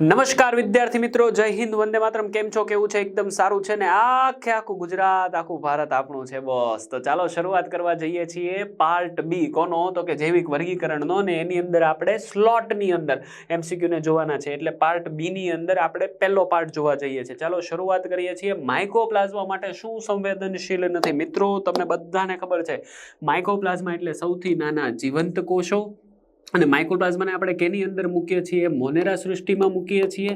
નમસ્કાર વિદ્યાર્થી મિત્રો, જય હિન્દ, વંદે માતરમ. કેમ છો? કેવું છે? એકદમ સારું છે ને? આખે આખું ગુજરાત, આખું ભારત આપણું છે બસ. તો ચાલો શરૂઆત કરવા જઈએ છીએ પાર્ટ બી કોનો? તો કે જૈવિક વર્ગીકરણનો ને એની અંદર આપણે સ્લોટની અંદર એમસીક્યુને જોવાના છે. એટલે પાર્ટ બીની અંદર આપણે પહેલો પાર્ટ જોવા જઈએ છીએ. ચાલો શરૂઆત કરીએ છીએ માઇકોપ્લાઝમા માટે શું સંવેદનશીલ નથી? મિત્રો, તમને બધાને ખબર છે માઇકોપ્લાઝમા એટલે સૌથી નાના જીવંત કોષો. અને માઇક્રોપ્લાઝમાને આપણે કેની અંદર મૂકીએ છીએ? મોનેરા સૃષ્ટિમાં મૂકીએ છીએ.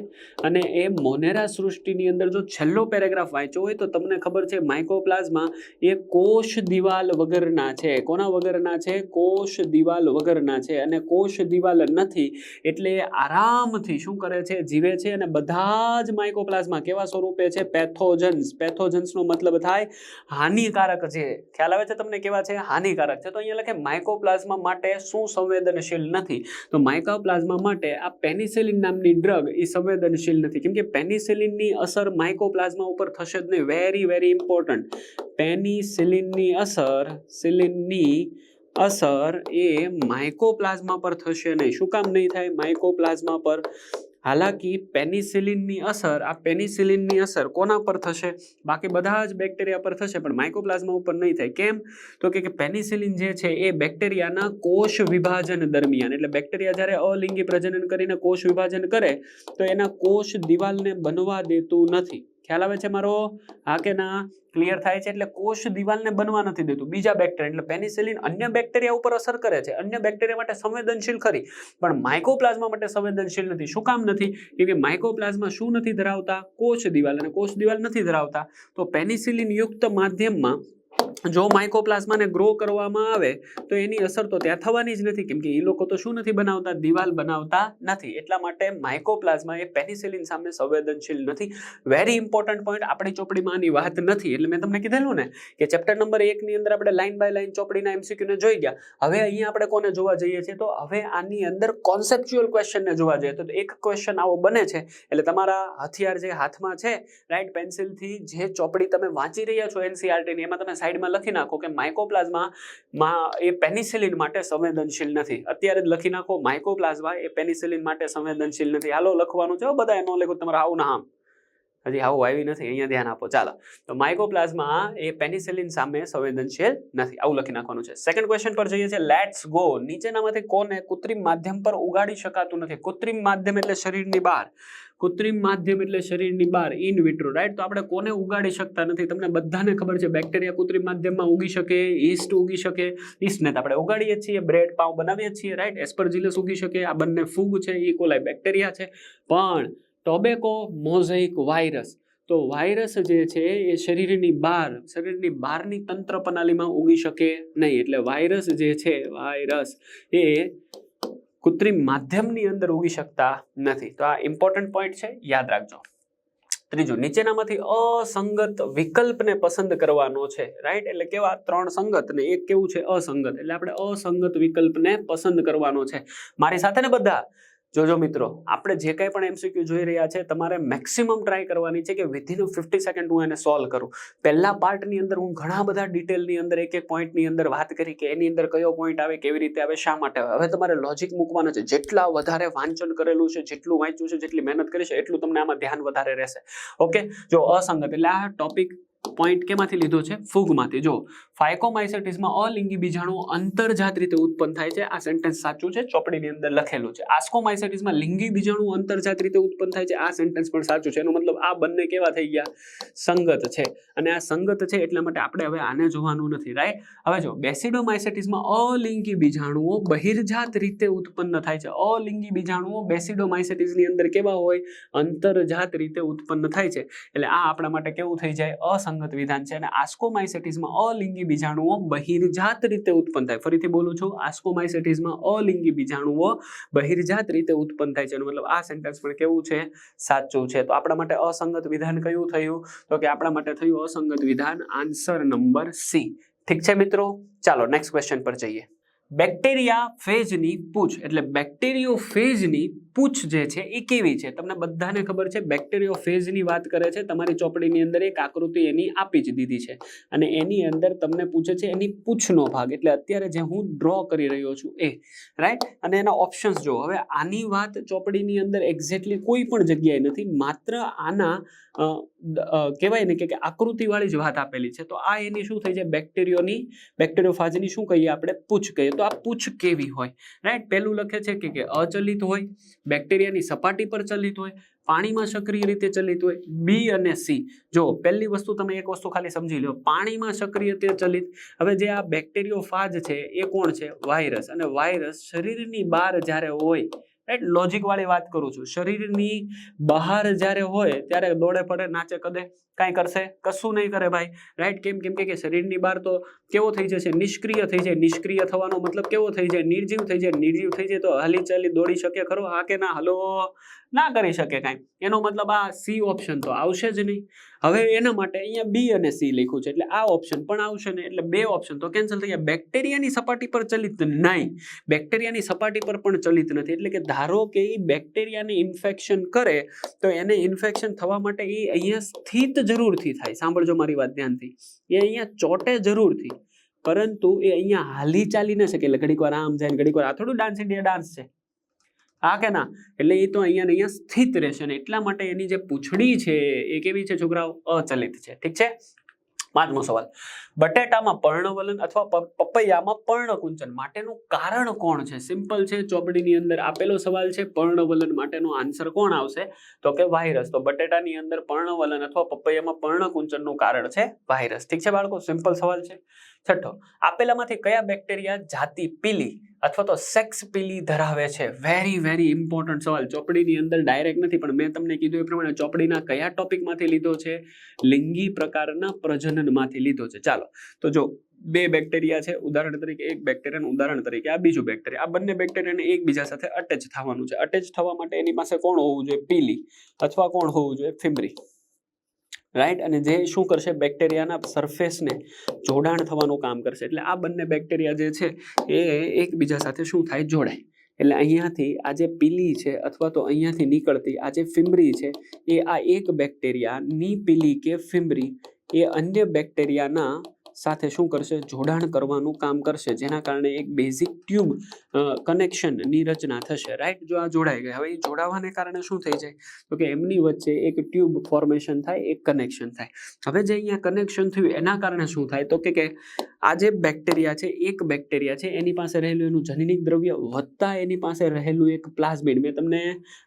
અને એ મોનેરા સૃષ્ટિની અંદર જો છેલ્લો પેરેગ્રાફ વાંચ્યો હોય તો તમને ખબર છે માઇક્રોપ્લાઝમા એ કોષ દિવાલ વગરના છે. કોના વગરના છે? કોષ દિવાલ વગરના છે. અને કોષ દિવાલ નથી એટલે આરામથી શું કરે છે? જીવે છે અને બધા જ માઇક્રોપ્લાઝમા કેવા સ્વરૂપે છે? પેથોજન્સ પેથોજન્સનો મતલબ થાય હાનિકારક છે. ખ્યાલ આવે છે તમને કેવા છે? હાનિકારક છે. તો અહીંયા લખે માઇક્રોપ્લાઝમા માટે શું સંવેદનશીલ નથી. તો માઇકોપ્લાઝમા માટે આ પેનિસિલિન નામની ડ્રગ એ સંવેદનશીલ નથી. કેમ કે પેનિસિલિનની અસર માઇકોપ્લાઝમા ઉપર થશે જ નહીં. વેરી વેરી ઇમ્પોર્ટન્ટ પેનિસિલિનની અસર સિલિનની અસર એ માઇકોપ્લાઝમા પર થશે નહીં. શું કામ નહીં થાય? માઇકોપ્લાઝમા પર હાલાકી પેનિસિલિનની અસર, આ પેનિસિલિનની અસર કોના પર થશે? બાકી બધા જ બેક્ટેરિયા પર થશે, પણ માઇકોપ્લાઝમા ઉપર નહીં થાય. કેમ? તો કે પેનિસિલિન જે છે એ બેક્ટેરિયાના કોષ વિભાજન દરમિયાન, એટલે બેક્ટેરિયા જ્યારે અલિંગી પ્રજનન કરીને કોષ વિભાજન કરે, તો એના કોષ દિવાલને બનવા દેતું નથી. ખ્યાલ આવે છે મારો? હા કે ના? ક્લિયર થાય છે એટલે કોષ દિવાલને બનવા નથી દેતું. બીજા બેક્ટેરિયા એટલે પેનિસિલિન અન્ય બેક્ટેરિયા ઉપર અસર કરે છે. અન્ય બેક્ટેરિયા માટે સંવેદનશીલ ખરી, પણ માઇકોપ્લાઝમા માટે સંવેદનશીલ નથી. શું કામ નથી? કેમકે માઇકોપ્લાઝમા શું નથી ધરાવતા? કોષ દિવાલ, અને કોષ દિવાલ નથી ધરાવતા. તો પેનિસિલિન યુક્ત માધ્યમમાં જો માઇકોપ્લાઝમાને ગ્રો કરવામાં આવે, તો એની અસર તો ત્યાં થવાની જ નથી. કેમ કે એ લોકો તો શું નથી બનાવતા? દિવાલ બનાવતા નથી. એટલા માટે માઇકોપ્લાઝમા એ પેનિસિલિન સામે સંવેદનશીલ નથી. વેરી ઇમ્પોર્ટન્ટ પોઈન્ટ આપણી ચોપડીમાં આની વાત નથી. એટલે મેં તમને કીધેલું ને કે ચેપ્ટર નંબર એકની અંદર આપણે લાઇન બાય લાઇન ચોપડીના એમસીક્યુને જોઈ ગયા. હવે અહીંયા આપણે કોને જોવા જઈએ છીએ? તો હવે આની અંદર કોન્સેપ્ચ્યુઅલ ક્વેશ્ચનને જોવા જઈએ. તો એક ક્વેશ્ચન આવો બને છે. એટલે તમારા હથિયાર જે હાથમાં છે રાઈટ પેન્સિલથી જે ચોપડી તમે વાંચી રહ્યા છો એનસીઆરટીની એમાં તમે સાઈડમાં લખી નાખો કે માઇકોપ્લાઝમા એ પેનિસિલિન માટે સંવેદનશીલ નથી. અત્યારે જ લખી નાખો માઇકોપ્લાઝમા એ પેનિસિલિન માટે સંવેદનશીલ નથી. હાલો, લખવાનું છે બધા એનો લખો તમારે આવું ના આમ. હજી આવું આવી નથી, અહીંયા ધ્યાન આપો. ચાલો, તો માઇકોપ્લાઝમા એ પેનિસિલિન સામે સંવેદનશીલ નથી. આવું લખી નાખવાનું છે. સેકન્ડ ક્વેશ્ચન પર જઈએ છીએ. લેટ્સ ગો નીચેનામાંથી કોને કૃત્રિમ માધ્યમ પર ઉગાડી શકાતું નથી? કૃત્રિમ માધ્યમ એટલે શરીરની બહાર. કૃત્રિમ માધ્યમ એટલે શરીરની બહાર ઇન વિટ્રો રાઈટ તો આપણે કોને ઉગાડી શકતા નથી? તમને બધાને ખબર છે બેક્ટેરિયા કૃત્રિમ માધ્યમમાં ઉગી શકે ઈસ્ટ ઉગી શકે. ઈસ્ટને તો આપણે ઉગાડીએ છીએ બ્રેડ પાઉં બનાવીએ છીએ રાઈટ એસ્પરજીલસ ઉગી શકે, આ બંને ફૂગ છે, ઈ કોલાય બેક્ટેરિયા છે. પણ ટોબેકો મોઝેઇક વાયરસ તો વાયરસ જે છે, એ શરીરની બહાર, શરીરની બહારની તંત્ર પ્રણાલીમાં ઉગી શકે નહીં. એટલે વાયરસ જે છે વાયરસ એ કૃત્રિમ માધ્યમની અંદર ઉગી શકતા નથી. તો આ ઇમ્પોર્ટન્ટ પોઈન્ટ છે, યાદ રાખજો. ત્રીજું, નીચેનામાંથી અસંગત વિકલ્પને પસંદ કરવાનો છે રાઈટ એટલે કેવા? ત્રણ સંગત ને એક કેવું છે? અસંગત. એટલે આપણે અસંગત વિકલ્પને પસંદ કરવાનો છે. મારી સાથે ને બધા? જોજો મિત્રો, આપણે જે કંઈ પણ એમસીક્યુ જોઈ રહ્યા છે, તમારે મેક્સિમમ ટ્રાય કરવાની છે કે વિધિન ફિફ્ટી સેકન્ડ હું એને સોલ્વ કરું. પહેલા પાર્ટની અંદર હું ઘણા બધા ડિટેલની અંદર એક એક પોઈન્ટની અંદર વાત કરી કે એની અંદર કયો પોઈન્ટ આવે, કેવી રીતે આવે, શા માટે આવે. હવે તમારે લોજિક મૂકવાનો છે. જેટલા વધારે વાંચન કરેલું છે, જેટલું વાંચ્યું છે, જેટલી મહેનત કરી છે, એટલું તમને આમાં ધ્યાન વધારે રહેશે. ઓકે જો અસંગત, એટલે આ ટોપિક પોઈન્ટ કેમાંથી લીધો છે? ફૂગમાંથી. જો ફાયકોમાઇસેટિસમાં અલિંગી બીજાણુ અંતરજાત રીતે ઉત્પન્ન થાય છે. આ સેન્ટેન્સ સાચું છે, ચોપડીની અંદર લખેલું છે. આસ્કોમાઇસેટિસમાં લિંગી બીજાણુ અંતરજાત રીતે ઉત્પન્ન થાય છે. આ સેન્ટેન્સ પણ સાચું છે. એનો મતલબ આ બંને કેવા થઈ ગયા? સંગત છે. અને આ સંગત છે એટલા માટે આપણે હવે આને જોવાનું નથી રાઈટ હવે જો, બેસિડોમાઇસેટિસમાં અલિંગી બીજાણુઓ બહિર્જાત રીતે ઉત્પન્ન થાય છે. અલિંગી બીજાણુઓ બેસિડોમાઇસેટિસની અંદર કેવા હોય? અંતરજાત રીતે ઉત્પન્ન થાય છે. એટલે આ આપણા માટે કેવું થઈ જાય? અસંગત વિધાન છે અને આસ્કોમાઇસેટિસમાં અલિંગી બીજાણુઓ બહિર્જાત રીતે ઉત્પન્ન થાય. ફરીથી બોલું છું આસ્કોમાઇસેટિસમાં અલિંગી બીજાણુઓ બહિર્જાત રીતે ઉત્પન્ન થાય છે. મતલબ આ સેન્ટેન્સ પણ કેવું છે? સાચું છે. તો આપણા માટે અસંગત વિધાન કયું થયું? તો કે આપણા માટે થયું અસંગત વિધાન આન્સર નંબર સી. ઠીક છે મિત્રો? ચાલો નેક્સ્ટ ક્વેશ્ચન પર જઈએ. બેક્ટેરિયા ફેજની પૂછ. એટલે બેક્ટેરિયો ફેજની પૂછ જે છે એ કેવી છે? તમને બધાને ખબર છે બેક્ટેરિયો ફેઝની વાત કરે છે. તમારી ચોપડીની અંદર એક આકૃતિ એની આપી જ દીધી છે. અને એની અંદર તમને પૂછે છે એની પૂછનો ભાગ. એટલે અત્યારે જે હું ડ્રો કરી રહ્યો છું એ. રાઈટ અને એના ઓપ્શન્સ જો હવે આની વાત ચોપડીની અંદર એક્ઝેક્ટલી કોઈ પણ જગ્યાએ નથી. માત્ર આના કહેવાય ને કે આકૃતિવાળી જ વાત આપેલી છે. તો આ એની શું થઈ જાય બેક્ટેરિયોની બેક્ટેરિયો ફાજની શું કહીએ આપણે? પૂછ કહીએ. તો આ પૂછ કેવી હોય? રાઈટ પહેલું લખે છે કે અચલિત હોય. બેક્ટેરિયાની સપાટી પર ચલિત હોય, પાણીમાં સક્રિય રીતે ચલિત હોય, બી અને સી. જો, પહેલી વસ્તુ તમે એક વસ્તુ ખાલી સમજી લો પાણીમાં સક્રિય રીતે ચલિત, હવે જે આ બેક્ટેરિયો ફાજ છે, એ કોણ છે? વાયરસ. અને વાયરસ શરીરની બહાર જ્યારે હોય રાઈટ લોજિક વાળી વાત કરું છું. શરીરની બહાર જ્યારે હોય, ત્યારે દોડે પડે નાચે, કદે કાંઈ કરશે? કશું નહીં કરે ભાઈ. રાઈટ કેમ કેમ કે શરીરની બહાર તો કેવો થઈ જશે? નિષ્ક્રિય થઈ જાય. નિષ્ક્રિય થવાનો મતલબ કેવો થઈ જાય? નિર્જીવ થઈ જાય. નિર્જીવ થઈ જાય તો હાલી ચાલી દોડી શકે ખરો? હા કે ના? હલો? ના કરી શકે કાંઈ. એનો મતલબ આ સી ઓપ્શન તો આવશે જ નહીં. હવે એના માટે અહીંયા બી અને સી લખ્યું છે. એટલે આ ઓપ્શન પણ આવશે ને? એટલે બે ઓપ્શન તો કેન્સલ થઈ ગયા. બેક્ટેરિયાની સપાટી પર ચલિત નહીં. બેક્ટેરિયાની સપાટી પર પણ ચલિત નથી. એટલે કે ધારો કે એ બેક્ટેરિયાને ઇન્ફેક્શન કરે, તો એને ઇન્ફેક્શન થવા માટે એ અહીંયા સ્થિત જરૂરથી થાય. સાંભળજો મારી વાત ધ્યાનથી. એ અહીંયા ચોટે જરૂરથી. પરંતુ એ અહીંયા હાલી ચાલી ન શકે. એટલે ઘડીક વાર આમ જાય ઘડીક વાર આ થોડું ડાન્સ ઇન્ડિયા ડાન્સ છે. હા કે ના? એટલે એ તો અહીંયા અહીંયા સ્થિત રહેશે ને એટલા માટે એની જે પૂંછડી છે એ કેવી છે છોકરાઓ? અચલિત છે. ઠીક છે? પાંચમો સવાલ. બટેટામાં પર્ણવલન અથવા પપૈયામાં પર્ણકુંચન માટેનું કારણ કોણ છે? સિમ્પલ છે, ચોપડીની અંદર આપેલો સવાલ છે, પર્ણવલન માટેનો આન્સર કોણ આવશે? તો કે વાયરસ. તો બટેટાની અંદર પર્ણવલન અથવા પપૈયામાં પર્ણકુંચનનું કારણ છે, વાયરસ. ઠીક છે બાળકો? સિમ્પલ સવાલ છે. છઠ્ઠો, આપેલામાંથી કયા બેક્ટેરિયા જાતિ પીલી અથવા તો સેક્સ પીલી ધરાવે છે? વેરી વેરી ઇમ્પોર્ટન્ટ સવાલ. ચોપડીની અંદર ડાયરેક્ટ નથી, પણ મેં તમને કીધું એ પ્રમાણે ચોપડીના કયા ટોપિકમાંથી લીધો છે? લિંગી પ્રકારના પ્રજનનમાંથી લીધો છે. ચાલો, તો જો બે બેક્ટેરિયા છે, ઉદાહરણ તરીકે એક બેક્ટેરિયાનું ઉદાહરણ તરીકે આ બીજું બેક્ટેરિયા. આ બંને બેક્ટેરિયાને એકબીજા સાથે અટેચ થવાનું છે. અટેચ થવા માટે એની પાસે કોણ હોવું જોઈએ? પીલી અથવા કોણ હોવું જોઈએ? ફિમરી રાઈટ અને જે શું કરશે? બેક્ટેરિયાના સરફેસને જોડાણ થવાનું કામ કરશે. એટલે આ બંને બેક્ટેરિયા જે છે, એ એકબીજા સાથે શું થાય? જોડાય. એટલે અહીંયાથી આ જે પીલી છે અથવા તો અહીંયાથી નીકળતી આ જે ફિમરી છે, એ આ એક બેક્ટેરિયાની પીલી કે ફિમરી એ અન્ય બેક્ટેરિયાના સાથે શું કરશે? જોડાણ કરવાનું કામ કરશે, જેના કારણે એક બેઝિક ટ્યુબ કનેક્શનની રચના થશે. રાઈટ જો આ જોડાઈ ગયા હવે એ જોડાવાને કારણે શું થઈ જાય? તો કે એમની વચ્ચે એક ટ્યુબ ફોર્મેશન થાય, એક કનેક્શન થાય. હવે જે અહીંયા કનેક્શન થયું, એના કારણે શું થાય? તો કે કે આ જે બેક્ટેરિયા છે, એક બેક્ટેરિયા છે, એની પાસે રહેલું એનું જનનિક દ્રવ્ય વત્તા એની પાસે રહેલું એક પ્લાઝમિડ મેં તમને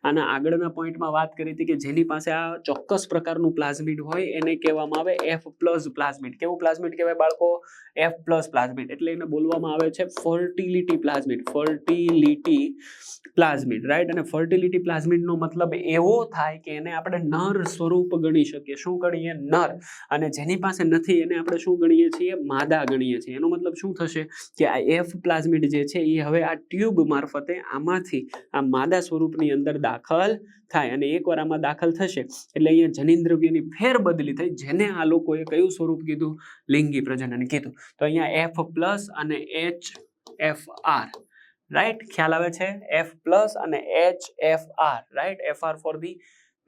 આના આગળના પોઈન્ટમાં વાત કરી હતી કે જેની પાસે આ ચોક્કસ પ્રકારનું પ્લાઝમિડ હોય, એને કહેવામાં આવે એફ પ્લસ પ્લાઝમિડ કેવું પ્લાઝમિડ કહેવાય? બાળકો એફ પ્લસ પ્લાઝમિડ એટલે એને બોલવામાં આવે છે fertility plasmid fertility plasmid right અને ફર્ટિલિટી પ્લાઝમિડનો મતલબ એવો થાય કે એને આપણે નર સ્વરૂપ ગણી શકીએ. શું ગણીએ? નર. અને જેની પાસે નથી એને આપણે શું ગણીએ છીએ? માદા ગણીએ છીએ. એનો મતલબ શું થશે? કે આ એફ પ્લાઝમિડ જે છે એ હવે આ ટ્યુબ મારફતે આમાંથી આ માદા સ્વરૂપની અંદર દાખલ થાય અને એકવાર આમાં દાખલ થશે, એટલે અહીંયા જનીન દ્રવ્યની ફેરબદલી થઈ, જેને આ લોકોએ કયું સ્વરૂપ કીધું? લિંગી પ્રજનન કીધું. તો અહીંયા એફ પ્લસ અને એચ એફ આર રાઈટ ખ્યાલ આવે છે? એફ પ્લસ અને H F R right F R for the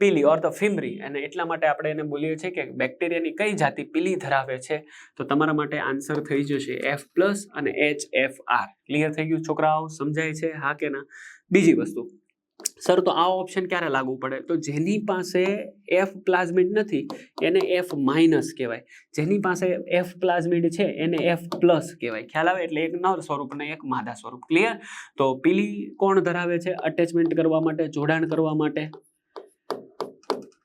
pili or the fimbriae અને એટલા માટે આપણે એને બોલીએ છીએ કે બેક્ટેરિયાની કઈ જાતિ પીલી ધરાવે છે? તો તમારા માટે આન્સર થઈ જશે એફ પ્લસ અને એચ એફ આર ક્લિયર થઈ ગયું? છોકરાઓ, સમજાય છે? હા કે ના? બીજી વસ્તુ. સર, તો આ ઓપ્શન ક્યારે લાગુ પડે? તો જેની પાસે એફ પ્લાઝમિડ નથી, એને એફ માઇનસ કહેવાય. જેની પાસે એફ પ્લાઝમિડ છે, એને એફ પ્લસ કહેવાય. ખ્યાલ આવે? એટલે એક નર સ્વરૂપ અને એક માદા સ્વરૂપ. ક્લિયર તો પીલી કોણ ધરાવે છે? અટેચમેન્ટ કરવા માટે, જોડાણ કરવા માટે?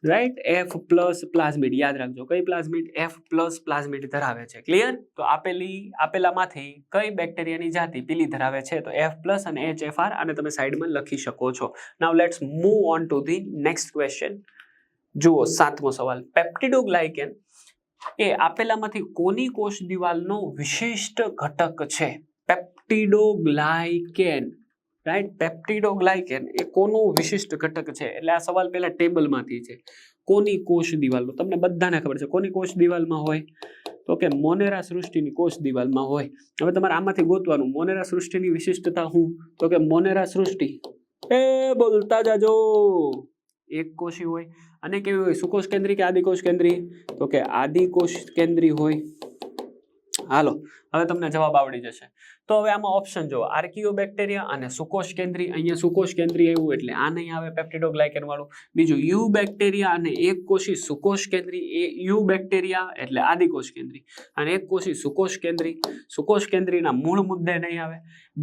રાઈટ એફ પ્લસ પ્લાઝમિડ યાદ રાખજો. કઈ પ્લાઝમિડ એફ પ્લસ પ્લાઝમિડ ધરાવે છે. ક્લિયર તો આપેલી, આપેલામાંથી કઈ બેક્ટેરિયાની જાતિ પીલી ધરાવે છે? તો એફ પ્લસ અને એચ એફ આર અને તમે સાઈડમાં લખી શકો છો. Now let's move on to the next question જુઓ, સાતમો સવાલ. પેપ્ટિડોગ્લાયકેન એ આપેલામાંથી કોની કોષ દિવાલનો વિશિષ્ટ ઘટક છે? પેપ્ટિડોગ્લાયકેન રાઈટ પેપ્ટિડોગ્લાયકેન એ કોનું વિશિષ્ટ ઘટક છે? એટલે આ સવાલ પહેલા ટેબલમાંથી છે. કોની કોષ દિવાલનો તમને બધાને ખબર છે કોની કોષ દિવાલમાં હોય? તો કે મોનેરા સૃષ્ટિની કોષ દિવાલમાં હોય. હવે તમારે આમાંથી ગોતવાનું. મોનેરા સૃષ્ટિની વિશિષ્ટતા શું? તો કે મોનેરા સૃષ્ટિ. એ બોલતા જાજો. એક કોષી હોય. અને કેવી હોય? સુકોષ કેન્દ્રી કે આદિકોષ કેન્દ્રી? તો કે આદિકોષ કેન્દ્રી હોય. હાલો, હવે તમને જવાબ આવડી જશે. તો હવે આમાં ઓપ્શન જો આર્કિયો બેક્ટેરિયા અને સુકોષ કેન્દ્રી અહીંયા સુકોષ કેન્દ્રી એવું એટલે આ નહીં આવે પેપ્ટિડોગ્લાયકન વાળું. બીજું યુ બેક્ટેરિયા અને એક કોષી સુકોષ કેન્દ્રી એ યુ બેક્ટેરિયા એટલે આદિકોષ કેન્દ્રી અને એક કોષી સુકોષ કેન્દ્રી સુકોષ કેન્દ્રીના મૂળ મુદ્દે નહીં આવે.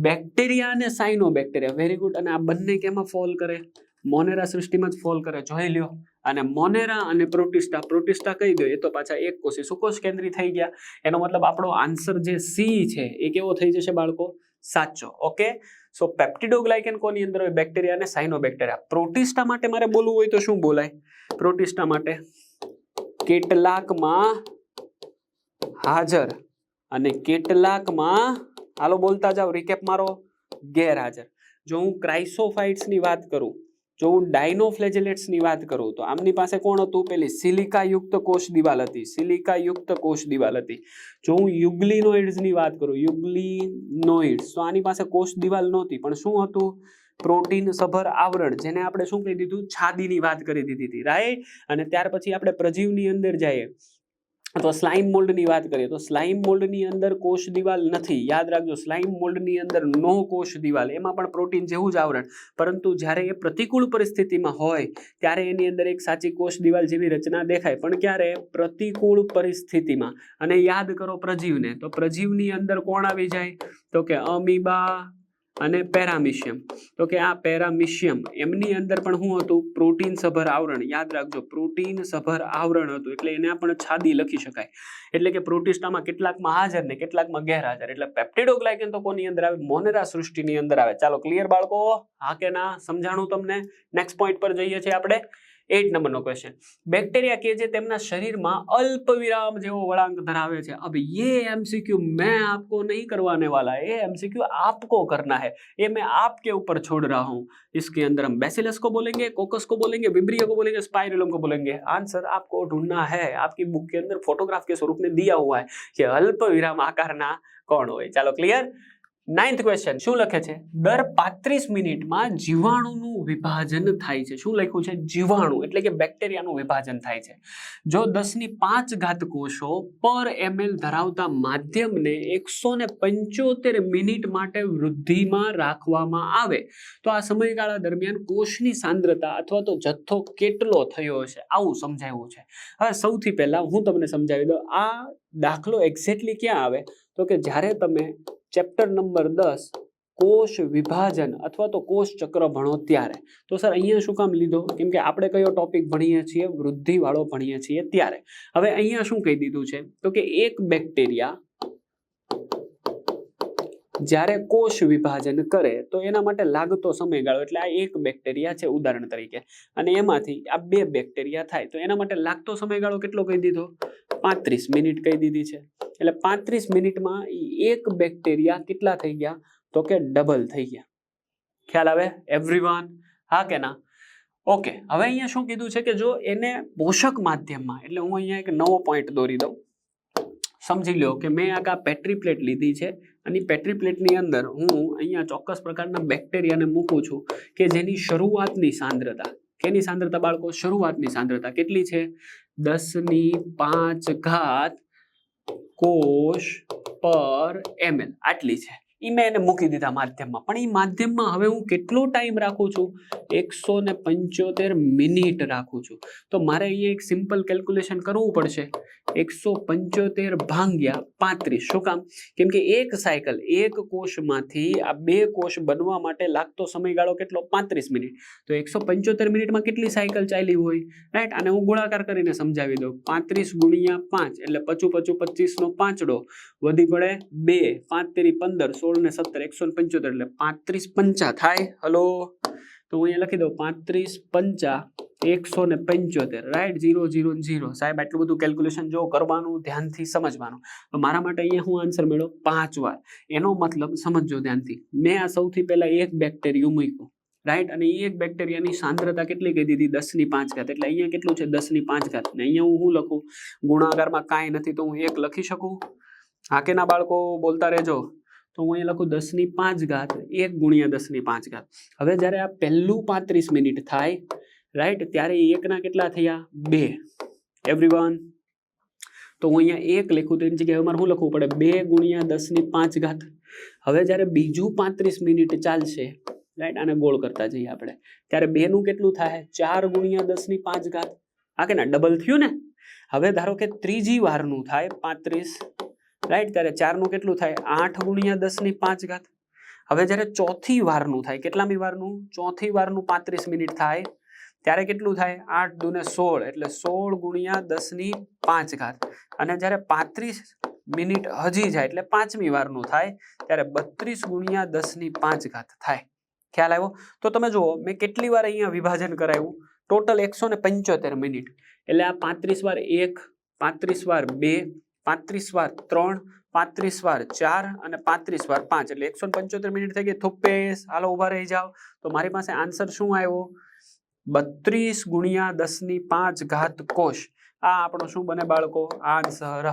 બેક્ટેરિયા અને સાઇનો બેક્ટેરિયા વેરી ગુડ અને આ બંને કેમાં ફોલ કરે? મોનેરા સૃષ્ટિમાં જ ફોલ કરે. જોઈ લ્યો. અને મોનેરા અને પ્રોટિસ્ટા પ્રોટિસ્ટા કહી દો, એ તો પાછા એક કોષી સુકોષ કેન્દ્રી થઈ ગયા. એનો મતલબ આપણો આન્સર જે સી છે, એ કેવો થઈ જશે બાળકો? સાચો. ઓકે? સો પેપ્ટિડોગ્લાયકેન કોની અંદર હોય? બેક્ટેરિયા અને સાઇનો બેક્ટેરિયા પ્રોટિસ્ટા માટે મારે બોલવું હોય તો શું બોલાય? પ્રોટિસ્ટા માટે કેટલાકમાં હાજર અને કેટલાકમાં, હાલો બોલતા જાઓ રિકેપ મારો. ગેરહાજર. જો હું ક્રાઇસોફાઇટ્સની વાત કરું જો હું ડાયનોફ્લેજેલેટ્સની વાત કરું તો આમની પાસે કોણ હતું? પેલી સિલિકા યુક્ત કોષ દિવાલ હતી. સિલિકા યુક્ત કોષ દિવાલ હતી. જો હું યુગ્લિનોઇડ્સની વાત કરું, યુગ્લિનોઇડ્સ, તો આની પાસે કોષ દિવાલ નહોતી, પણ શું હતું? પ્રોટીન સભર આવરણ, જેને આપણે શું કહી દીધું? છાદીની વાત કરી દીધી હતી રાઈટ અને ત્યાર પછી આપણે પ્રજીવની અંદર જઈએ. તો સ્લાઇમ મોલ્ડની વાત કરીએ તો સ્લાઇમ મોલ્ડની અંદર કોષ દિવાલ નથી. યાદ રાખજો સ્લાઇમ મોલ્ડની અંદર નો કોષ દિવાલ. એમાં પણ પ્રોટીન જેવું જ આવરણ. પરંતુ જ્યારે એ પ્રતિકૂળ પરિસ્થિતિમાં હોય, ત્યારે એની અંદર એક સાચી કોષ દિવાલ જેવી રચના દેખાય. પણ ક્યારે? પ્રતિકૂળ પરિસ્થિતિમાં. અને યાદ કરો પ્રજીવને. તો પ્રજીવની અંદર કોણ આવી જાય? તો કે અમીબા અને પેરામિશિયમ. તો કે આ પેરામિશિયમ, એમની અંદર પણ શું હતું? પ્રોટીન સભર આવરણ. યાદ રાખજો, પ્રોટીન સભર આવરણ હતું. એટલે એને પણ છાદી લખી શકાય. એટલે કે પ્રોટિસ્ટામાં કેટલાકમાં હાજર ને કેટલાકમાં ગેરહાજર. એટલે પેપ્ટિડોગ્લાયકન તો કોની અંદર આવે? મોનેરા સૃષ્ટિની અંદર આવે. ચાલો, ક્લિયર બાળકો? હા કે ના? સમજાણું તમને? નેક્સ્ટ પોઈન્ટ પર જઈએ છીએ આપણે. એટ નંબરનો ક્વેશ્ચન બેક્ટેરિયા કે જે તેમના શરીરમાં અલ્પ વિરામ જેવો વળાંક ધરાવે છે अब ये एमसीक्यू मैं आपको नहीं करवाने वाला ये एमसीक्यू आपको करना है ये मैं आपके ऊपर छोड़ रहा हूँ इसके अंदर हम बेसिलस को बोलेंगे कोकस को बोलेंगे विब्रियो को बोलेंगे स्पाइरुलम को बोलेंगे आंसर आपको ढूंढना है आपकी बुक के अंदर फोटोग्राफ के स्वरूप में दिया हुआ है कि अल्प विराम आकारना કોણ હોય ચાલો ક્લિયર નાઇન્થ ક્વેશ્ચન શું લખે છે? દર પાંત્રીસ મિનિટમાં જીવાણુનું વિભાજન થાય છે. શું લખ્યું છે? જીવાણુ, એટલે કે બેક્ટેરિયાનું વિભાજન થાય છે. જો દસની પાંચ ઘાત કોષો પર એમએલ ધરાવતા માધ્યમને એકસો ને પંચોતેર મિનિટ માટે વૃદ્ધિમાં રાખવામાં આવે, તો આ સમયગાળા દરમિયાન કોષની સાંદ્રતા અથવા તો જથ્થો કેટલો થયો હશે? આવું સમજાવ્યું છે. હવે સૌથી પહેલા હું તમને સમજાવી દઉં, આ દાખલો એક્ઝેક્ટલી ક્યાં આવે? તો કે જ્યારે તમે ચેપ્ટર નંબર દસ, કોષ વિભાજન અથવા તો કોષ ચક્ર ભણો ત્યારે. તો સર, અહીંયા શું કામ લીધો? કેમ કે આપણે કયો ટોપિક ભણીએ છીએ? વૃદ્ધિવાળો ભણીએ છીએ ત્યારે. હવે અહીંયા શું કહી દીધું છે? તો કે એક બેક્ટેરિયા જ્યારે કોષ વિભાજન કરે, તો એના માટે લાગતો સમયગાળો, એટલે આ એક બેક્ટેરિયા છે ઉદાહરણ તરીકે. અને એમાંથી આ બે બેક્ટેરિયા થાય, તો એના માટે લાગતો સમયગાળો કેટલો કહી દીધો? પાંત્રીસ મિનિટ કહી દીધી છે. એટલે પાંત્રીસ મિનિટમાં એક બેક્ટેરિયા કેટલા થઈ ગયા? તો કે ડબલ થઈ ગયા. ખ્યાલ આવે? એવરીવન હા કે ના? ઓકે હવે અહીંયા શું કીધું છે કે જો એને પોષક માધ્યમમાં, એટલે હું અહીંયા એક નવો પોઈન્ટ દોરી દઉં. સમજી લો કે મેં આ પેટ્રી પ્લેટ લીધી છે અને પેટ્રી પ્લેટની અંદર હું અહીંયા ચોક્કસ પ્રકારના બેક્ટેરિયાને મૂકું છું કે જેની શરૂઆતની સાંદ્રતા, કેની સાંદ્રતા બાળકો? શરૂઆતની સાંદ્રતા કેટલી છે? દસની પાંચ ઘાત કોષ પર એમએલ આટલી છે. એ મેં એને મૂકી દીધા માધ્યમમાં. પણ એ માધ્યમમાં હવે હું કેટલો ટાઈમ રાખું છું? એકસો ને પંચોતેર મિનિટ રાખું છું. તો મારે અહીંયા એક સિમ્પલ કેલ્ક્યુલેશન કરવું પડશે. એકસો પંચોતેર ભાંગ્યા પાંત્રીસ. શું કામ? કેમ કે એક સાયકલ એક કોષમાંથી આ બે કોષ બનવા માટે લાગતો સમયગાળો કેટલો? પાંત્રીસ મિનિટ. તો એકસો પંચોતેર મિનિટમાં કેટલી સાયકલ ચાલી હોય? રાઈટ અને હું ગુણાકાર કરીને સમજાવી દઉં. પાંત્રીસ ગુણ્યા પાંચ, એટલે પચું પચું પચીસનો પાંચડો વધી પડે બે. પાંચ તેરી પંદર સોળ ને સત્તર એકસો ને પંચોતેર એટલે પાંત્રીસ પંચા થાય. હલો? તો હું અહીંયા લખી દઉં, પાંત્રીસ પંચા એકસો ને પંચોતેર રાઈટ ઝીરો ઝીરો ઝીરો સાહેબ, આટલું બધું કેલ્ક્યુલેશન જો કરવાનું, ધ્યાનથી સમજવાનું, તો મારા માટે અહીંયા હું આન્સર મેળવ્યો પાંચ વાર એનો મતલબ સમજજો ધ્યાનથી. મેં આ સૌથી પહેલા એક બેક્ટેરિયું મૂક્યું રાઈટ અને એ એક બેક્ટેરિયાની સાંદ્રતા કેટલી કહી દીધી? દસની પાંચ ઘાત. એટલે અહીંયા કેટલું છે? દસની પાંચ ઘાત. ને અહીંયા હું શું લખું? ગુણાકારમાં કાંઈ નથી, તો હું એક લખી શકું? હા કે ના બાળકો, બોલતા રહેજો. તો હું અહીંયા લખું દસની પાંચ ઘાત, એક ગુણ્યા દસની પાંચ ઘાત. હવે જ્યારે આ પહેલું પાંત્રીસ મિનિટ થાય રાઈટ ત્યારે એકના કેટલા થયા? બે. એવરીવન તો હું અહીંયા એક લખું તો એની જગ્યાએ અમારે શું લખવું પડે? બે ગુણ્યા દસની પાંચ ઘાત. હવે જ્યારે બીજું પાંત્રીસ મિનિટ ચાલશે રાઈટ આને ગોળ કરતા જઈએ આપણે. ત્યારે બેનું કેટલું થાય? ચાર ગુણ્યા દસની પાંચ ઘાત. આ કે ના ડબલ થયું ને? હવે ધારો કે ત્રીજી વારનું થાય પાંત્રીસ. રાઈટ? ત્યારે ચારનું કેટલું થાય? આઠ ગુણ્યા દસની પાંચ ઘાત. હવે જ્યારે ચોથી વારનું થાય, કેટલામી વારનું? ચોથી વારનું પાંત્રીસ મિનિટ થાય. ત્યારે કેટલું થાય? આઠ દુને સોળ, એટલે સોળ ગુણ્યા દસની પાંચ ઘાત. અને જ્યારે પાંત્રીસ મિનિટ હજી જાય, એટલે પાંચમી વારનું થાય, ત્યારે બત્રીસ ગુણ્યા દસની પાંચ ઘાત થાય. ખ્યાલ આવ્યો? તો તમે જુઓ, મેં કેટલી વાર અહીંયા વિભાજન કરાવ્યું ટોટલ એકસો ને પંચોતેર મિનિટ. એટલે આ પાંત્રીસ વાર એક, પાંત્રીસ વાર બે પાંત્રીસ વાર ત્રણ, પાંત્રીસ વાર ચાર અને પાંત્રીસ વાર પાંચ. એટલે એકસો પંચોતેર મિનિટ થઈ ગઈ. થુપ્પેસ. હાલો, ઊભા રહી જાઓ. તો મારી પાસે આન્સર શું આવ્યો? બત્રીસ ગુણ્યા દસની પાંચ ઘાત કોષ આ આપણો શું બને બાળકો? આન્સર.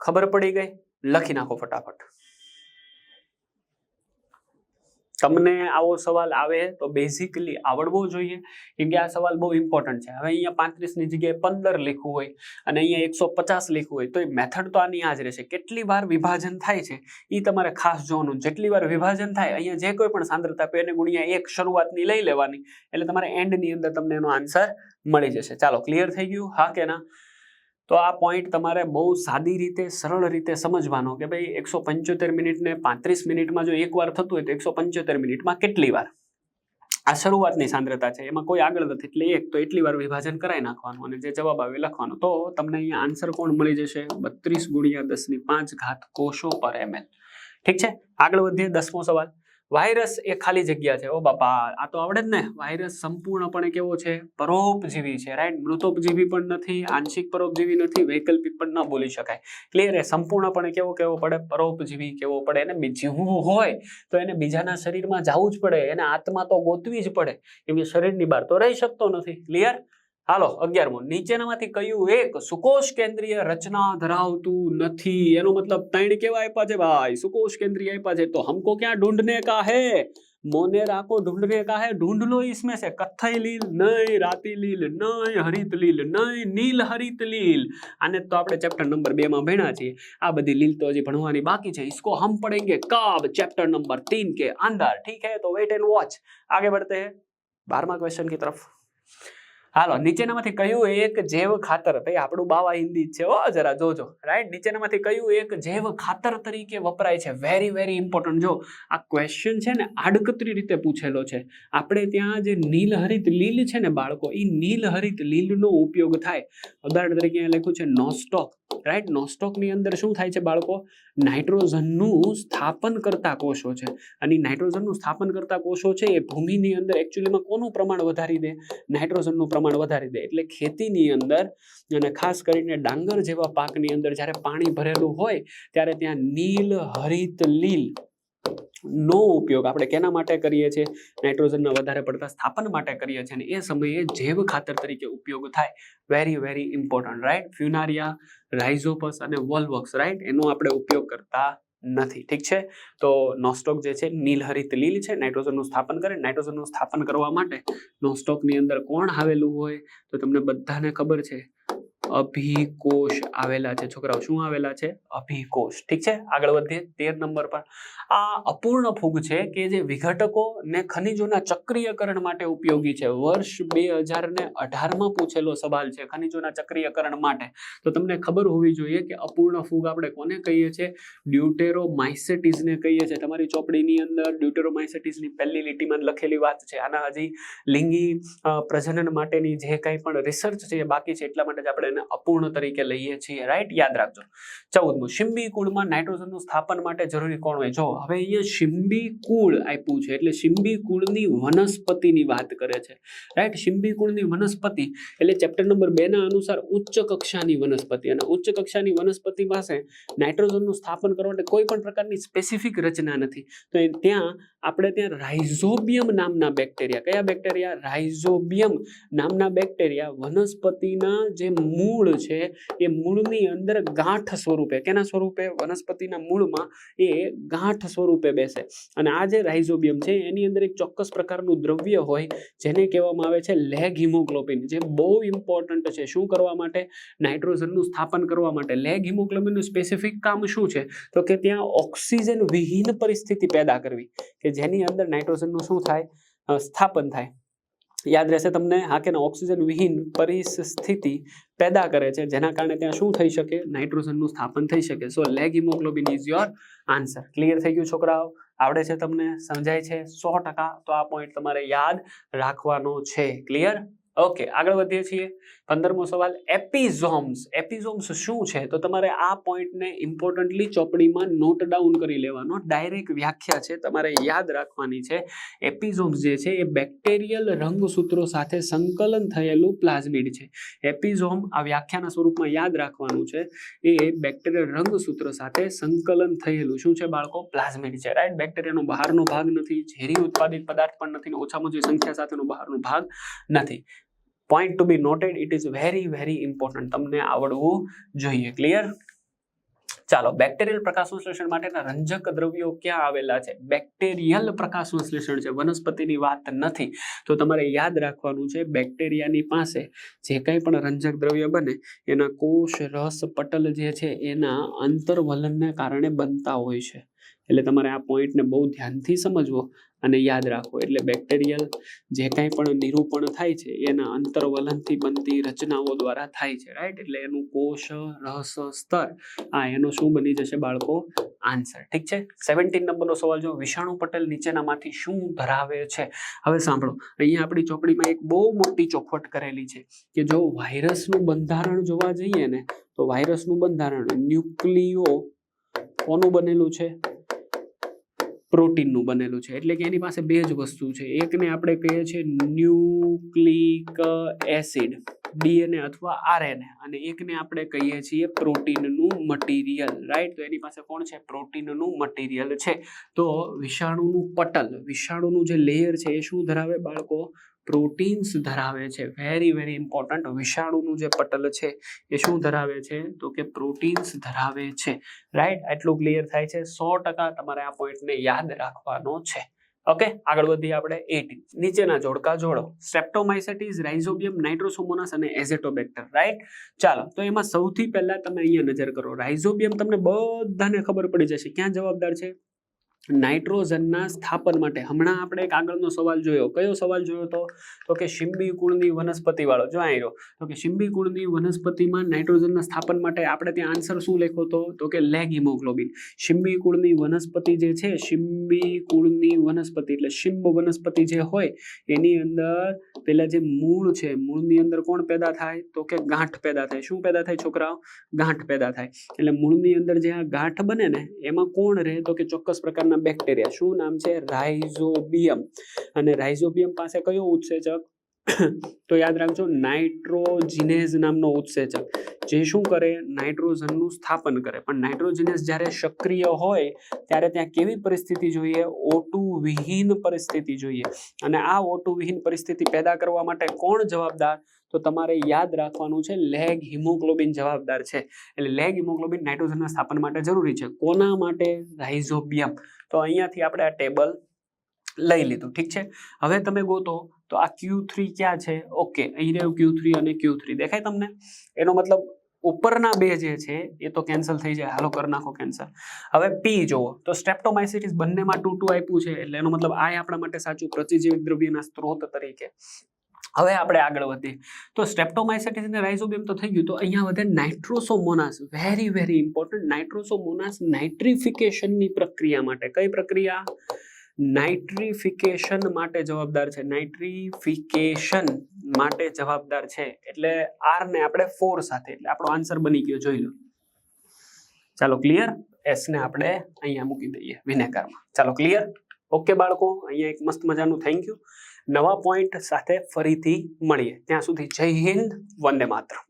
ખબર પડી ગઈ? લખી નાખો ફટાફટ. તમને આવો સવાલ આવે તો બેઝિકલી આવડવો જોઈએ કેમ કે આ સવાલ બહુ ઇમ્પોર્ટન્ટ છે. હવે અહીંયા પાંત્રીસની જગ્યાએ પંદર લખવું હોય અને અહીંયા એકસો પચાસ લખવું હોય તો એ મેથડ તો આની આ જ રહેશે. કેટલી વાર વિભાજન થાય છે એ તમારે ખાસ જોવાનું. જેટલી વાર વિભાજન થાય અહીંયા જે કોઈ પણ સાંદ્રતા એને ગુણ્યા એક શરૂઆતની લઈ લેવાની. એટલે તમારે એન્ડની અંદર તમને એનો આન્સર મળી જશે. ચાલો ક્લિયર થઈ ગયું? હા કે ના? તો આ પોઈન્ટ તમારે બહુ સાદી રીતે, સરળ રીતે સમજવાનો કે ભાઈ એકસો પંચોતેર મિનિટને પાંત્રીસ મિનિટમાં જો એક વાર થતું હોય તો એકસો પંચોતેર મિનિટમાં કેટલી વાર? આ શરૂઆતની સાંદ્રતા છે, એમાં કોઈ આગળ નથી. એટલે એક તો એટલી વાર વિભાજન કરાવી નાખવાનું અને જે જવાબ આવે લખવાનો. તો તમને અહીંયા આન્સર કોણ મળી જશે? બત્રીસ ગુણ્યા દસની પાંચ ઘાત કોષો પર એમએલ ઠીક છે? આગળ વધીએ, દસમો સવાલ. વાયરસ એ ખાલી જગ્યા છે. ઓ બાપા, આ તો આવડે જ ને. વાયરસ સંપૂર્ણપણે કેવો છે? પરોપજીવી છે રાઈટ મૃતોપજીવી પણ નથી, આંશિક પરોપજીવી નથી, વૈકલ્પિક પણ ન બોલી શકાય. ક્લિયર એ? સંપૂર્ણપણે કેવો કેવો પડે? પરોપજીવી કેવો પડે? એને જીવવું હોય, તો એને બીજાના શરીરમાં જવું જ પડે. એને આત્મા તો ગોતવી જ પડે. એમ શરીરની બહાર તો રહી શકતો નથી. ક્લિયર હાલો અગિયારમો નીચેનામાંથી કયું એક સુકોષ કેન્દ્રીય રચના ધરાવતું નથી એનો મતલબ ત્રણ કેવા આપ્યા છે ભાઈ સુકોષ કેન્દ્રીય આપ્યા છે તો हमको क्या ढूंढने का है मोनेरा को ढूंढने का है ढूंढ लो इसमें से कत्थई લીલ નહીં રાતી લીલ નહીં હરિત લીલ નહીં નીલ હરિત લીલ આને તો આપણે ચેપ્ટર નંબર બે માં ભણ્યા છીએ આ બધી લીલ તો હજી ભણવાની બાકી છે इसको हम पढ़ेंगे कब चैप्टर नंबर तीन के अंदर ठीक है तो वेट एंड वॉच आगे बढ़ते हैं बारहवा क्वेश्चन की तरफ હાલો, નીચેનામાંથી કયું એક જૈવ ખાતર? ભાઈ આપણું બાવા હિન્દી છે ઓ જરા જોજો. રાઈટ નીચેનામાંથી કયું એક જૈવ ખાતર તરીકે વપરાય છે? વેરી વેરી ઇમ્પોર્ટન્ટ જો, આ ક્વેશ્ચન છે ને આડકતરી રીતે પૂછેલો છે. આપણે ત્યાં જે નીલહરિત લીલ છે ને બાળકો એ નીલહરિત લીલનો ઉપયોગ થાય. ઉદાહરણ તરીકે અહીંયા લખ્યું છે, નોસ્ટોક. રાઈટ નોસ્ટોકની અંદર શું થાય છે બાળકો? નાઇટ્રોજનનું સ્થાપન કરતા કોષો છે. અને નાઇટ્રોજનનું સ્થાપન કરતા કોષો છે એ ભૂમિની અંદર એકચ્યુઅલીમાં કોનું પ્રમાણ વધારી દે? નાઇટ્રોજનનું પ્રમાણ વધારી દે. એટલે ખેતીની અંદર અને ખાસ કરીને ડાંગર જેવા પાકની અંદર જ્યારે પાણી ભરેલું હોય, ત્યારે ત્યાં નીલ, હરિત લીલ નો ઉપયોગ આપણે કેના માટે કરીએ છીએ? નાઇટ્રોજનના વધારે પડતા સ્થાપન માટે કરીએ છીએ અને એ સમયે જૈવ ખાતર તરીકે ઉપયોગ થાય. Very very important right Funaria Rhizopus અને વોલ્વક્સ રાઈટ એનો આપણે ઉપયોગ કરતા નથી, ઠીક છે? તો નોસ્ટોક જે છે, નીલહરિત લીલ છે, નાઇટ્રોજનનું સ્થાપન કરે. નાઇટ્રોજનનું સ્થાપન કરવા માટે નોસ્ટોકની અંદર કોણ આવેલું હોય? તો તમને બધાને ખબર છે અભિકોષ આવેલા છે. છોકરાઓ, શું આવેલા છે? અભિકોષ. ઠીક છે? આગળ વધીએ. તેર નંબર પર. આ અપૂર્ણ ફૂગ છે કે જે વિઘટકો ને ખનિજોના ચક્રીયકરણ માટે ઉપયોગી છે. વર્ષ બે હજાર ને અઢારમાં પૂછેલો સવાલ છે ખનિજોના ચક્રીયકરણ માટે. તો તમને ખબર હોવી જોઈએ કે અપૂર્ણ ફૂગ આપણે કોને કહીએ છીએ? ડ્યુટેરોમાઇસેટીસને કહીએ છીએ. તમારી ચોપડીની અંદર ડ્યુટેરોમાઇસેટિસની પહેલી લીટીમાં લખેલી વાત છે. આના હજી લિંગી પ્રજનન માટેની જે કંઈ પણ રિસર્ચ છે બાકી છે, એટલા માટે જ આપણે એને અપૂર્ણ તરીકે લઈએ છીએ રાઈટ યાદ રાખજો. ચૌદમું શિંબી કુળમાં નાઇટ્રોજનનું સ્થાપન માટે જરૂરી કોણ હોય? જો, હવે અહીંયા શિંબી કુળ આપ્યું છે, એટલે શિંબી કુળની વનસ્પતિની વાત કરે છે રાઈટ શિંબી કુળની વનસ્પતિ, એટલે ચેપ્ટર નંબર બે ના અનુસાર ઉચ્ચ કક્ષાની વનસ્પતિ અને ઉચ્ચ કક્ષાની વનસ્પતિ પાસે નાઇટ્રોજનનું સ્થાપન કરવા માટે કોઈ પણ પ્રકારની સ્પેસિફિક રચના નથી. તો ત્યાં આપણે ત્યાં રાઇઝોબિયમ નામના બેક્ટેરિયા, કયા બેક્ટેરિયા? રાઇઝોબિયમ નામના બેક્ટેરિયા વનસ્પતિના જે મૂળ છે, એ મૂળની અંદર ગાંઠ સ્વરૂપે, કેના સ્વરૂપે? વનસ્પતિના મૂળમાં એ ગાંઠ સ્વરૂપે બેસે. અને આ જે રાઇઝોબિયમ છે, એની અંદર એક ચોક્કસ પ્રકારનું દ્રવ્ય હોય, જેને કહેવામાં આવે છે લેગ હિમોગ્લોબિન, જે બહુ ઇમ્પોર્ટન્ટ છે. શું કરવા માટે? નાઇટ્રોજનનું સ્થાપન કરવા માટે. લેગ હિમોગ્લોબિનનું સ્પેસિફિક કામ શું છે? તો કે ત્યાં ઓક્સિજન વિહીન પરિસ્થિતિ પેદા કરવી. કે જેની અંદર નાઇટ્રોજનનું શું થાય? સ્થાપન થાય. યાદ રહેશે તમને હા કે ઓક્સિજન વિહીન પરિસ્થિતિ પેદા કરે છે. જેના કારણે ત્યાં શું થઈ શકે? નાઇટ્રોજનનું સ્થાપન થઈ શકે. So leghaemoglobin is your answer clear થઈ ગયું છોકરાઓ? આવડે છે તમને? સમજાય છે? સો ટકા. તો આ પોઈન્ટ તમારે યાદ રાખવાનો છે. ક્લિયર ઓકે આગળ વધીએ છીએ. પંદરમો સવાલ, એપિઝોમ્સ. એપિઝોમ્સ શું છે? તો તમારે આ પોઈન્ટને ઇમ્પોર્ટન્ટલી ચોપડીમાં નોટ ડાઉન કરી લેવાનો. ડાયરેક્ટ વ્યાખ્યા છે, તમારે યાદ રાખવાની છે. એપિઝોમ્સ જે છે, એ બેક્ટેરિયલ રંગસૂત્રો સાથે સંકલન થયેલું પ્લાઝમિડ છે. એપિઝોમ આ વ્યાખ્યાના સ્વરૂપમાં યાદ રાખવાનું છે. એ બેક્ટેરિયલ રંગસૂત્ર સાથે સંકલન થયેલું. શું છે બાળકો? પ્લાઝમિડ છે રાઈટ બેક્ટેરિયાનો બહારનો ભાગ નથી, ઝેરી ઉત્પાદિત પદાર્થ પણ નથી ઓછામાં ઓછી સંખ્યા સાથેનો બહારનો ભાગ નથી. Point to be noted it is very very important તમને આવડવું જોઈએ. ક્લિયર ચાલો બેક્ટેરિયલ પ્રકાશ સંશ્લેષણ માટેના રંજક દ્રવ્યો ક્યાં આવેલા છે? બેક્ટેરિયલ પ્રકાશ સંશ્લેષણ છે. વનસ્પતિની વાત નથી. તો તમારે યાદ રાખવાનું છે બેક્ટેરિયાની પાસે જે કંઈ પણ રંજક દ્રવ્ય બને, એના કોષ રસ પટલ જે છે, એના અંતરવલનને કારણે બનતા હોય છે. એટલે તમારે આ પોઈન્ટને બહુ ધ્યાનથી સમજવો અને યાદ રાખવો એટલે બેક્ટેરિયલ જે કાંઈ પણ નિરૂપણ થાય છે, એના અંતરવલનથી બનતી રચનાઓ દ્વારા થાય છે રાઈટ એટલે એનું કોષ, રસ, સ્તર, આ એનો શું બની જશે બાળકો? આન્સર ઠીક છે? સેવન્ટીન નંબરનો સવાલ જો, વિષાણુ પટેલ નીચેનામાંથી શું ધરાવે છે? હવે સાંભળો. અહીંયા આપણી ચોપડીમાં એક બહુ મોટી ચોખવટ કરેલી છે કે જો વાયરસનું બંધારણ જોવા જઈએ ને, તો વાયરસનું બંધારણ ન્યુક્લિયો કોનું બનેલું છે? પ્રોટીનનું બનેલું છે. એટલે કે એની પાસે બે જ વસ્તુ છે. એકને આપણે કહીએ છીએ ન્યુક્લિક એસિડ ડીએનએ અથવા આરએનએ અને એકને આપણે કહીએ છીએ પ્રોટીનનું મટીરિયલ રાઈટ તો એની પાસે કોણ છે? પ્રોટીનનું મટીરિયલ છે. તો વિષાણુનું પટલ, વિષાણુનું જે લેયર છે એ શું ધરાવે બાળકો? પ્રોટીન્સ ધરાવે છે. વેરી વેરી ઇમ્પોર્ટન્ટ વિષાણુનું જે પટલ છે, એ શું ધરાવે છે? તો કે પ્રોટીન્સ ધરાવે છે. રાઈટ આટલું ક્લિયર થાય છે. સો ટકા તમારે આ પોઈન્ટને યાદ રાખવાનો છે. ઓકે આગળ વધીએ આપણે એટીન નીચેના જોડકા જોડો. સ્ટ્રેપ્ટોમાઇસેટિસ રાઇઝોબિયમ નાઇટ્રોસોમોનાસ અને એઝેટોબેક્ટર રાઈટ ચાલો, તો એમાં સૌથી પહેલા તમે અહીંયા નજર કરો. રાઇઝોબિયમ તમને બધાને ખબર પડી જશે. ક્યાં જવાબદાર છે? નાઇટ્રોજનના સ્થાપન માટે. હમણાં આપણે એક આગળનો સવાલ જોયો. કયો સવાલ જોયો હતો તો કે શિંબી કુળની વનસ્પતિ વાળો જો આયો તો કે શિંબી કુળની વનસ્પતિમાં નાઇટ્રોજનના સ્થાપન માટે આપણે ત્યાં આન્સર શું લખ્યો હતો તો કે લેગ હિમોગ્લોબિન. શિંબી કુળની વનસ્પતિ જે છે, શિંબી કુળની વનસ્પતિ એટલે શિંબ વનસ્પતિ જે હોય, એની અંદર પેલા જે મૂળ છે, મૂળની અંદર કોણ પેદા થાય? તો કે ગાંઠ પેદા થાય. શું પેદા થાય છોકરાઓ? ગાંઠ પેદા થાય. એટલે મૂળની અંદર જે આ ગાંઠ બને ને, એમાં કોણ રહે? તો કે ચોક્કસ પ્રકારના બેક્ટેરિયા. શું નામ છે? રાઇઝોબિયમ. અને રાઇઝોબિયમ પાસે કયો ઉત્સેચક? તો યાદ રાખજો, નાઇટ્રોજિનેઝ નામનો ઉત્સેચક. જે શું કરે? નાઇટ્રોજનનું સ્થાપન કરે. પણ નાઇટ્રોજિનેઝ જ્યારે સક્રિય હોય, ત્યારે ત્યાં કેવી પરિસ્થિતિ જોઈએ? ઓટુ વિહીન પરિસ્થિતિ જોઈએ. અને આ ઓટુ વિહીન પરિસ્થિતિ પેદા કરવા માટે કોણ જવાબદાર? તો તમારે યાદ રાખવાનું છે, લેગ હિમોગ્લોબિન જવાબદાર છે. એટલે લેગ હિમોગ્લોબિન નાઇટ્રોજનના સ્થાપન માટે જરૂરી છે. કોના માટે? રાઇઝોબિયમ. તો અહીંયાથી આપણે આ ટેબલ લઈ લીધું. ઠીક છે? હવે તમે ગોતો તો આ ક્યુ થ્રી ક્યાં છે? ઓકે અહીં રહ્યું ક્યુ થ્રી અને ક્યુ થ્રી દેખાય તમને? એનો મતલબ ઉપરના બે જે છે, એ તો કેન્સલ થઈ જાય. હાલો, કરી નાખો કેન્સલ હવે પી જુઓ તો સ્ટ્રેપ્ટોમાઇસિટિસ બંનેમાં ટુ ટુ આપ્યું છે, એટલે એનો મતલબ આ આપણા માટે સાચું પ્રતિજીવિક દ્રવ્યના સ્ત્રોત તરીકે. હવે આપણે આગળ વધીએ. તો સ્ટ્રેપ્ટોમાઇસેટિસ અને રાઇઝોબિયમ તો થઈ ગયું. તો અહીંયા વધે Nitrosomonas very very important Nitrosomonas નાઇટ્રિફિકેશનની પ્રક્રિયા માટે. કઈ પ્રક્રિયા? નાઇટ્રિફિકેશન માટે જવાબદાર છે. નાઇટ્રિફિકેશન માટે જવાબદાર છે. એટલે આર ને આપણે ફોર સાથે. એટલે આપણો આન્સર બની ગયો. જોઈ લો. ચાલો ક્લિયર એસ ને આપણે અહીંયા મૂકી દઈએ. વિનેગરમાં. ચાલો ક્લિયર ઓકે બાળકો. અહીંયા એક મસ્ત મજાનું થેન્ક યુ નવા પોઈન્ટ સાથે ફરીથી મળીએ. ત્યાં સુધી જય હિન્દ વંદે માતરમ.